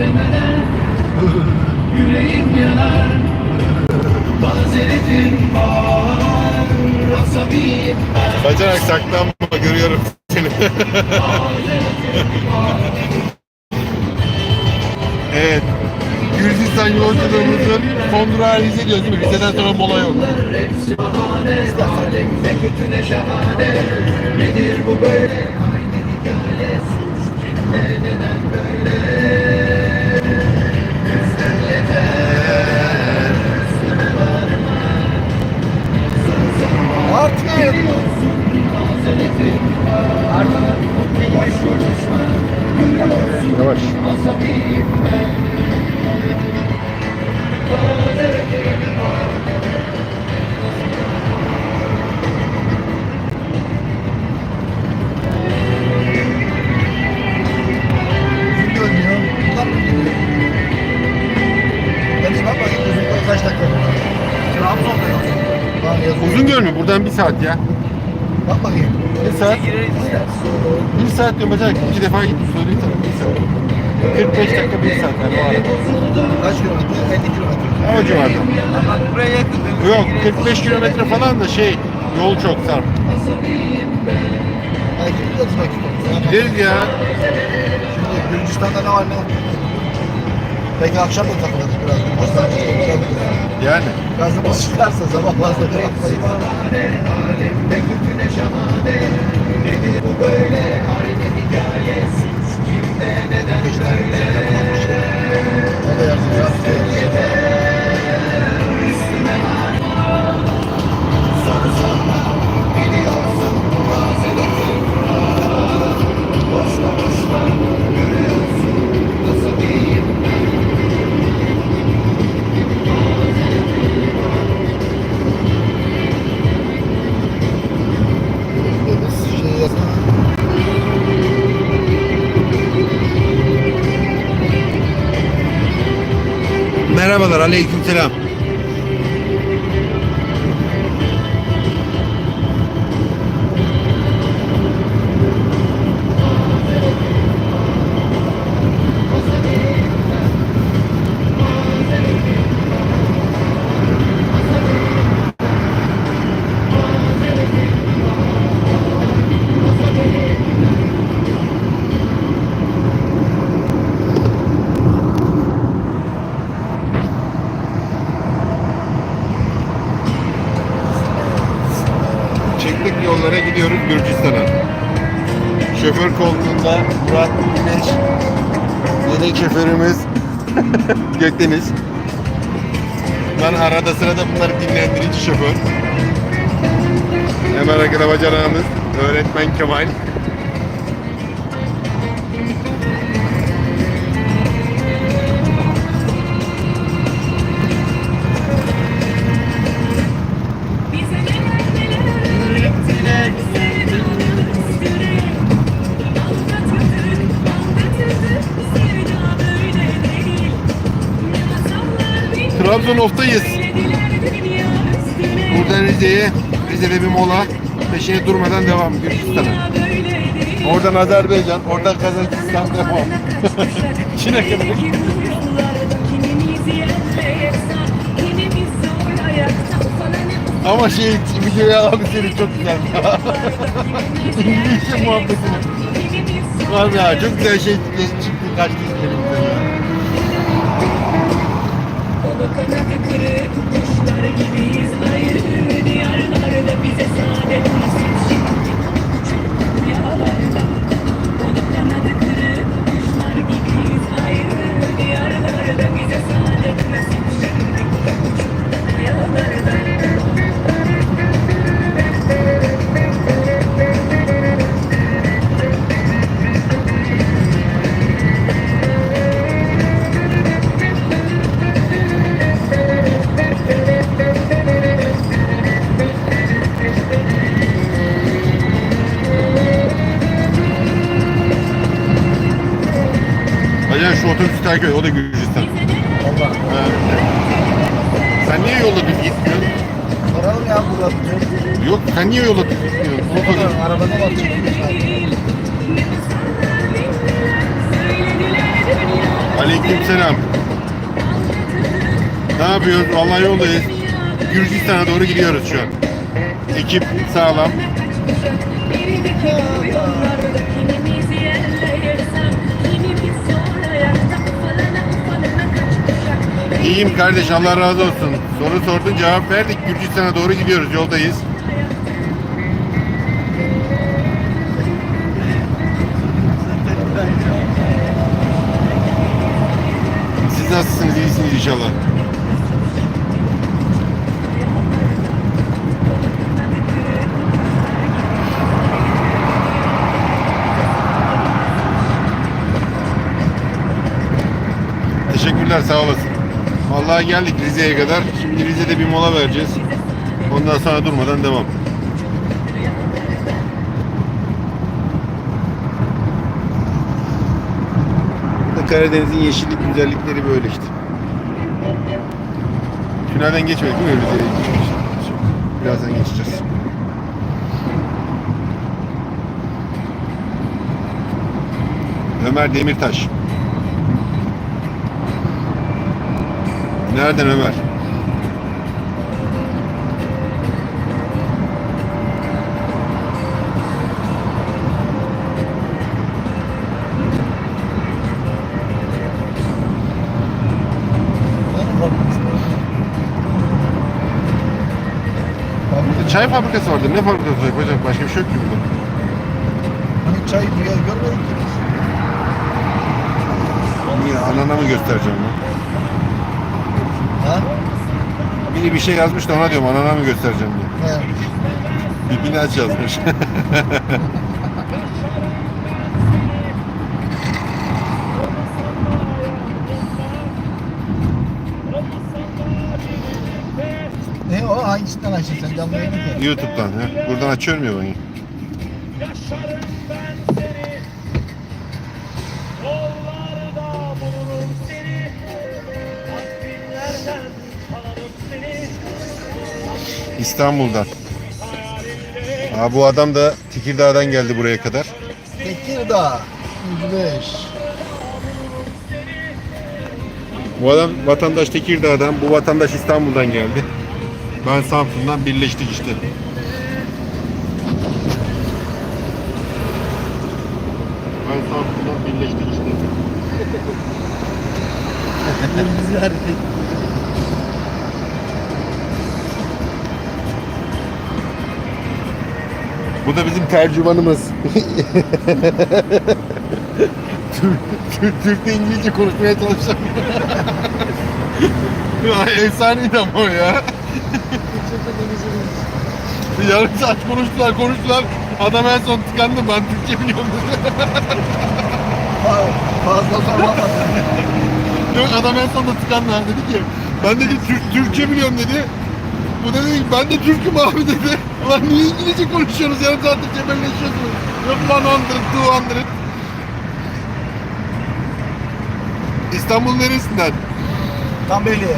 istemeden Yüreğim yanar Mazeretim var Asabiyim Bacanak saklanma görüyorum seni. evet. Gürcistan yolculuğumuzun son durağını Rize diyoruz değil mi? Rize'den sonra mola yok. Nedir bu böyle Aynı hikaye neden böyle Artık. Yavaş. Lan yazıyor. Uzun görünüyor. Buradan bir saat ya. Bak bakayım. Bir saat. Bir saat diyorum bacanak. İki defa gittim söyleyeyim sana. Bir saat. 45 dakika bir saat yani o arada. Kaç kilometre? 50 kilometre. O civarda. Buraya yakın. Yok 45 kilometre falan da şey yol çok sarp. Gideriz ya. Şimdi Gürcistan'da ne var ne yok? Belki akşam da takılırız biraz. Yani. Gazımız çıkarsa sabah fazla Nedir bu böyle Aynı hikaye Suç kimde neden O da yazıyor. Merhabalar aleykümselam. Güneş. Yedek şoförümüz Gökdeniz. Ben arada sırada bunları dinlendirici şoför. Hemen arkada bacanağımız öğretmen Kemal. Bitti Trabzon Of'tayız. söylediler dünya üstüne Buradan Rize'ye, Rize'de bir mola. Peşine durmadan devam Gürcistan'a. Oradan Azerbaycan, oradan Kazakistan devam. Çin'e kadar Ama şey videoya abi seni çok güzel. İngilizce muhabbetini. Ya çok güzel şey çıktı kaçtı kanadı kırık takip et, o da Gürcistan. Allah. Ha. Sen niye yolda düz gitmiyorsun? Soralım ya burada. Yok sen niye yolda düz gitmiyorsun? O kadar arabada. Söylediler dünya Aleykümselam. Ne yapıyoruz? Vallahi yoldayız. Gürcistan'a doğru gidiyoruz şu an. Ekip sağlam. İyiyim kardeş Allah razı olsun. Soru sordun cevap verdik. Gürcistan'a doğru gidiyoruz yoldayız. Siz nasılsınız? İyisiniz inşallah. Teşekkürler sağ olasın. Vallahi geldik Rize'ye kadar. Şimdi Rize'de bir mola vereceğiz. Ondan sonra durmadan devam. Karadeniz'in yeşillik güzellikleri böyle işte. Tünelden geçmedik değil mi Rize'ye? Birazdan geçeceğiz. Ömer Demirtaş. Nereden Ömer? Çay fabrikası vardı. Ne fabrikası var hocam? Başka bir şey yok ki burada. Hani çay dünya görmedik ki biz. Anana mı göstereceğim ya? Ha? Biri bir şey yazmış da ona diyorum anana mı göstereceğim diye. Yapmış? Bir binaç yazmış. Ne o? Hangisinden açtın sen? Ki. YouTube'dan. He. Buradan açıyorum ya ben. İstanbul'dan. Aa, bu adam da Tekirdağ'dan geldi buraya kadar. Tekirdağ. 105. Bu adam vatandaş Tekirdağ'dan, bu vatandaş İstanbul'dan geldi. Ben Samsun'dan birleştik işte. Ben Samsun'dan birleştik işte. Bu da bizim tercümanımız. Türk, Türk, Türk'te İngilizce konuşmaya çalışacağım. efsaneydi ama o ya. Yarım saat konuştular konuştular. Adam en son tıkandı ben Türkçe biliyorum. Fazla sormamadın. Yok adam en sonunda tıkandı. Dedi ki ben dedi Türk, Türkçe biliyorum dedi. Bu dedi ki ben de Türk'üm abi dedi. Ulan niye İngilizce konuşuyorsunuz yarım saattir cebelleşiyorsunuz. Yok 100, 200. İstanbul neresinden? Tam belli.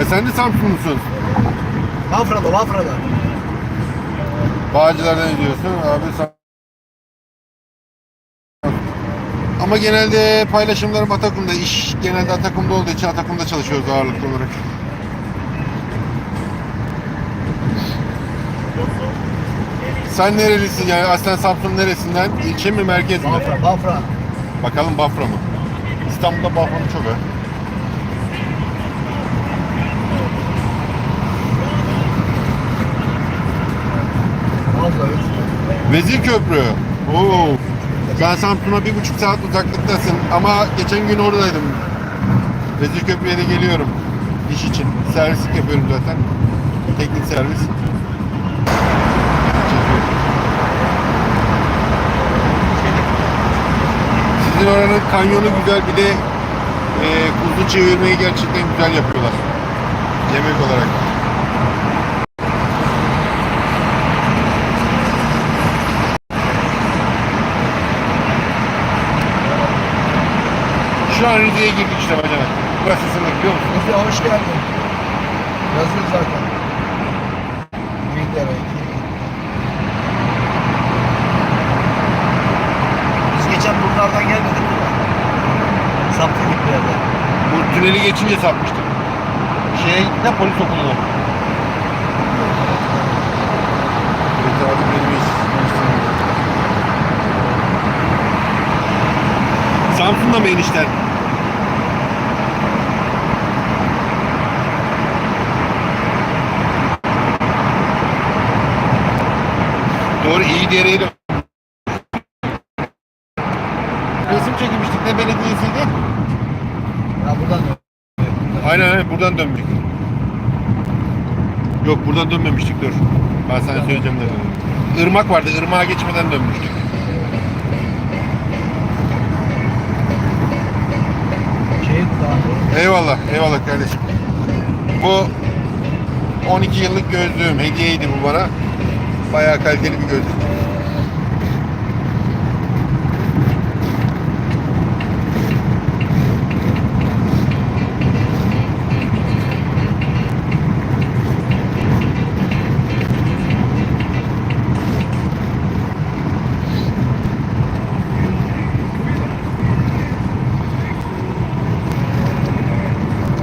E sen de Samsunlusun. Bafra'da, Bafra'da. Bağcılar'dan ediyorsun abi Sam- Ama genelde paylaşımlarım Atakum'da. iş genelde Atakum'da olduğu için Atakum'da çalışıyoruz ağırlıklı olarak. Sen nerelisin yani aslen Samsun neresinden? İlçe mi merkez mi? Bafra, Bafra. Bakalım Bafra mı? İstanbul'da Bafra'nın çok ha. Vezir Köprü. Oo. Sen Samsun'a bir buçuk saat uzaklıktasın ama geçen gün oradaydım. Vezir Köprü'ye de geliyorum. iş için. Servislik yapıyorum zaten. Teknik servis. Sizin oranın kanyonu güzel bir de e, kuzu çevirmeyi gerçekten güzel yapıyorlar. Yemek olarak. Şu an Rize'ye girdik işte bacana. Burası sınır biliyor musun? Efe hoş geldin. Yazıyor zaten. İngiltere. Biz geçen buralardan gelmedik mi? Saptıydık bir yerden. Bu tüneli geçince sapmıştık. Şeye gittik de polis okuluna. Evet abi benim. Samsun'da mı enişten? Doğru iyi dereye de. Resim çekmiştik ne belediyesiydi? Ya buradan dön. Aynen aynen buradan dönmüştük. Yok buradan dönmemiştik dur. Ben sana söyleyeceğim de. Irmak vardı. Irmağa geçmeden dönmüştük. Daha. Eyvallah. Eyvallah kardeşim. Bu 12 yıllık gözlüğüm. Hediyeydi bu bana. Bayağı kaliteli bir gözlük.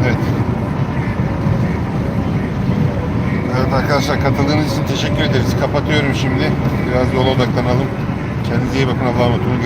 Evet. Evet arkadaşlar katıldığınız için teşekkür ederiz. Kapatıyorum şimdi. Biraz yola odaklanalım. Kendinize iyi bakın. Allah'a emanet olun.